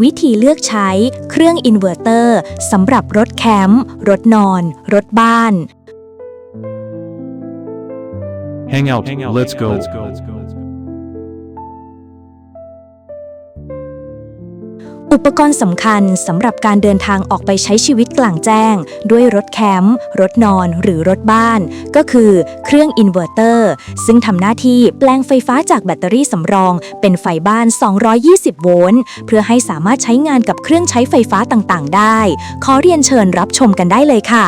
วิธีเลือกใช้เครื่องอินเวอร์เตอร์สำหรับรถแคมป์ รถนอน รถบ้าน Hang out. Let's go. อุปกรณ์สำคัญสำหรับการเดินทางออกไปใช้ชีวิตกลางแจ้ง ด้วยรถแคมป์รถนอนหรือรถบ้าน ก็คือเครื่องอินเวอร์เตอร์ ซึ่งทำหน้าที่แปลงไฟฟ้าจากแบตเตอรี่สำรอง เป็นไฟบ้าน 220 โวลต์เพื่อให้สามารถใช้งานกับเครื่องใช้ไฟฟ้าต่างๆ ได้ ขอเรียนเชิญรับชมกันได้เลยค่ะ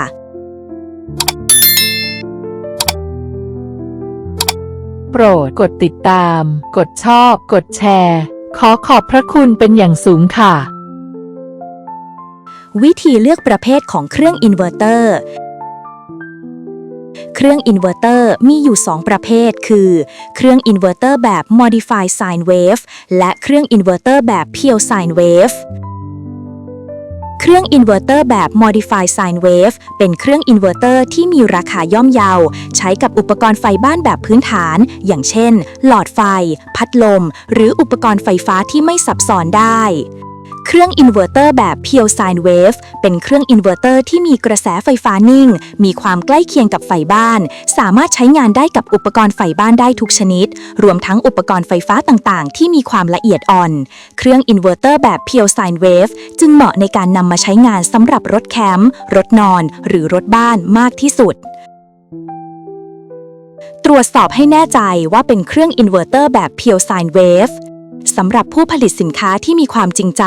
โปรดกดติดตาม กดชอบ กดแชร์ ขอขอบพระคุณเป็นอย่างสูงค่ะ วิธีเลือกประเภทของเครื่องอินเวอร์เตอร์ เครื่องอินเวอร์เตอร์มีอยู่ 2 ประเภท คือ เครื่องอินเวอร์เตอร์แบบ Modified Sine Wave และเครื่องอินเวอร์เตอร์แบบ Pure Sine Wave เครื่องอินเวอร์เตอร์แบบ Modified Sine Wave เป็นเครื่องอินเวอร์เตอร์ที่มีราคาย่อมเยา ใช้กับอุปกรณ์ไฟบ้านแบบพื้นฐาน อย่างเช่น หลอดไฟ พัดลม หรืออุปกรณ์ไฟฟ้าที่ไม่ซับซ้อนได้ เครื่องอินเวอร์เตอร์แบบ Pure Sine Wave เป็นเครื่องอินเวอร์เตอร์ที่มีกระแสไฟฟ้านิ่ง มีความใกล้เคียงกับไฟบ้าน สามารถใช้งานได้กับอุปกรณ์ไฟบ้านได้ทุกชนิด รวมทั้งอุปกรณ์ไฟฟ้าต่างๆ ที่มีความละเอียดอ่อน เครื่องอินเวอร์เตอร์แบบ Pure Sine Wave จึงเหมาะในการนำมาใช้งานสำหรับรถแคมป์รถนอน หรือรถบ้านมากที่สุดตรวจสอบให้แน่ใจว่าเป็นเครื่องอินเวอร์เตอร์แบบ Pure Sine Wave สำหรับผู้ผลิตสินค้าที่มีความจริงใจ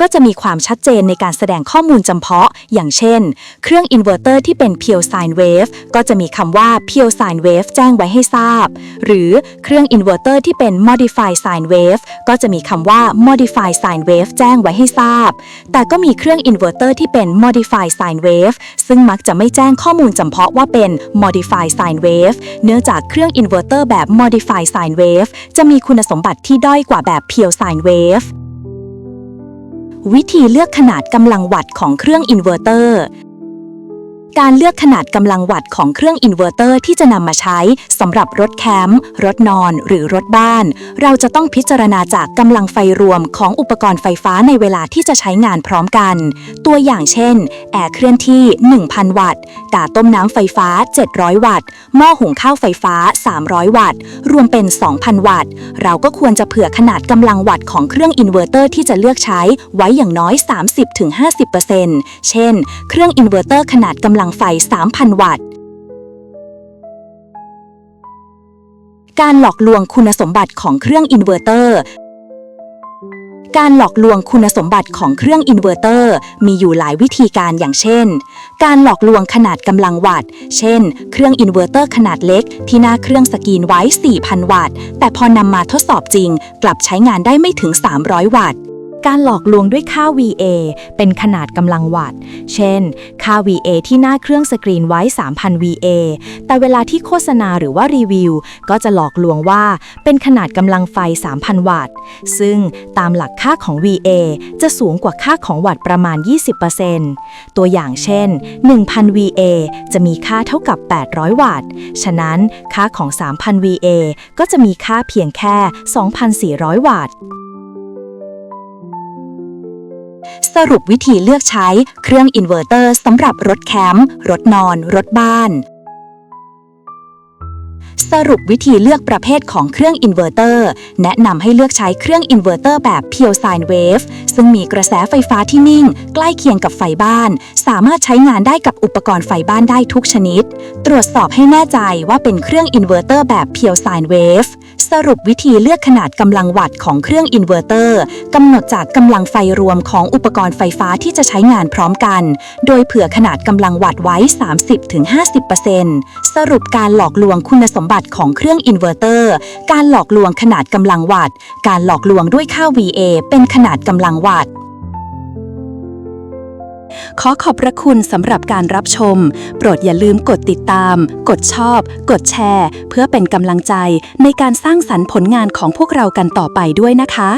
ก็จะมีความชัดเจนในการแสดงข้อมูลจำเพาะ อย่างเช่น เครื่องอินเวอร์เตอร์ที่เป็น Pure Sine Wave ก็จะมีคำว่า Pure Sine Wave แจ้งไว้ให้ทราบ หรือเครื่องอินเวอร์เตอร์ที่เป็น Modified Sine Wave ก็จะมีคำว่า Modified Sine Wave แจ้งไว้ให้ทราบ แต่ก็มีเครื่องอินเวอร์เตอร์ที่เป็น Modified Sine Wave ซึ่งมักจะไม่แจ้งข้อมูลจำเพาะว่าเป็น Modified Sine Wave เนื่องจากเครื่องอินเวอร์เตอร์แบบ Modified Sine Wave จะมีคุณสมบัติที่ด้อยกว่าแบบ Pure Sine Wave วิธีเลือกขนาดกำลังวัตต์ของเครื่องอินเวอร์เตอร์ การเลือกขนาดกำลังวัตต์ของเครื่องอินเวอร์เตอร์ที่จะนำมาใช้สำหรับรถแคมป์รถนอน หรือรถบ้าน เราจะต้องพิจารณาจากกำลังไฟรวมของอุปกรณ์ไฟฟ้าในเวลาที่จะใช้งานพร้อมกัน ตัวอย่างเช่น แอร์เคลื่อนที่ 1,000 วัตต์ กาต้มน้ำไฟฟ้า 700 วัตต์ หม้อหุงข้าวไฟฟ้า 300 วัตต์ รวมเป็น 2,000 วัตต์ เราก็ควรจะเผื่อขนาดกำลังวัตต์ของเครื่องอินเวอร์เตอร์ที่จะเลือกใช้ไว้อย่างน้อย 30-50%เช่น เครื่องอินเวอร์เตอร์ขนาดกำลังไฟ 3,000 วัตต์ การหลอกลวงคุณสมบัติของเครื่องอินเวอร์เตอร์ การหลอกลวงคุณสมบัติของเครื่องอินเวอร์เตอร์มีอยู่หลายวิธีการอย่างเช่น การหลอกลวงขนาดกำลังวัตต์ เช่น เครื่องอินเวอร์เตอร์ขนาดเล็กที่หน้าเครื่องสกรีนไว้ 4,000 วัตต์ แต่พอนำมาทดสอบจริง กลับใช้งานได้ไม่ถึง 300 วัตต์ การหลอกลวงด้วยค่า VA เป็นขนาดกำลังวัตต์เช่น ค่า VA ที่หน้าเครื่องสกรีนไว้ 3,000 VA แต่เวลาที่โฆษณาหรือว่ารีวิว ก็จะหลอกลวงว่าเป็นขนาดกำลังไฟ 3,000 วัตต์ ซึ่งตามหลักค่าของ VA จะสูงกว่าค่าของวัตต์ประมาณ 20%ตัวอย่างเช่น 1,000 VA จะมีค่าเท่ากับ 800 วัตต์ ฉะนั้นค่าของ 3,000 VA ก็จะมีค่าเพียงแค่ 2,400 วัตต์ สรุปวิธีเลือกใช้เครื่องอินเวอร์เตอร์สำหรับรถแคมป์รถนอน รถบ้าน สรุปวิธีเลือกประเภทของเครื่องอินเวอร์เตอร์แนะนำให้เลือกใช้เครื่องอินเวอร์เตอร์แบบ Pure Sine Wave ซึ่งมีกระแสไฟฟ้าที่นิ่ง ใกล้เคียงกับไฟบ้าน สามารถใช้งานได้กับอุปกรณ์ไฟบ้านได้ทุกชนิด ตรวจสอบให้แน่ใจว่าเป็นเครื่องอินเวอร์เตอร์แบบ Pure Sine Wave สรุปวิธีเลือกขนาดกำลังวัตต์ของเครื่องอินเวอร์เตอร์กำหนดจากกำลังไฟรวมของอุปกรณ์ไฟฟ้าที่จะใช้งานพร้อมกัน โดยเผื่อขนาดกำลังวัตต์ไว้ 30-50%สรุปการหลอกลวงคุณสมบัติของเครื่องอินเวอร์เตอร์ การหลอกลวงขนาดกำลังวัตต์ การหลอกลวงด้วยค่า VA เป็นขนาดกำลังวัตต์ ขอขอบพระคุณสำหรับการรับชม โปรดอย่าลืมกดติดตาม กดชอบ กดแชร์ เพื่อเป็นกำลังใจในการสร้างสรรค์ผลงานของพวกเรากันต่อไปด้วยนะคะ